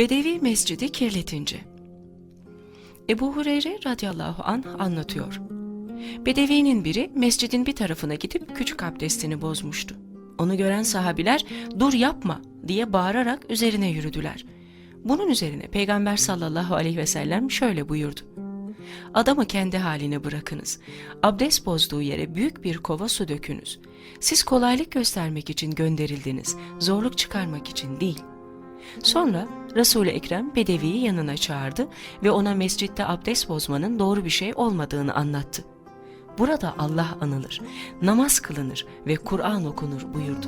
Bedevi mescidi kirletince. Ebu Hureyre radıyallahu anh anlatıyor. Bedevinin biri mescidin bir tarafına gidip küçük abdestini bozmuştu. Onu gören sahabiler dur yapma diye bağırarak üzerine yürüdüler. Bunun üzerine Peygamber sallallahu aleyhi ve sellem şöyle buyurdu. Adamı kendi haline bırakınız. Abdest bozduğu yere büyük bir kova su dökünüz. Siz kolaylık göstermek için gönderildiniz, zorluk çıkarmak için değil. Sonra Resul-i Ekrem Bedevi'yi yanına çağırdı ve ona mescitte abdest bozmanın doğru bir şey olmadığını anlattı. Burada Allah anılır, namaz kılınır ve Kur'an okunur buyurdu.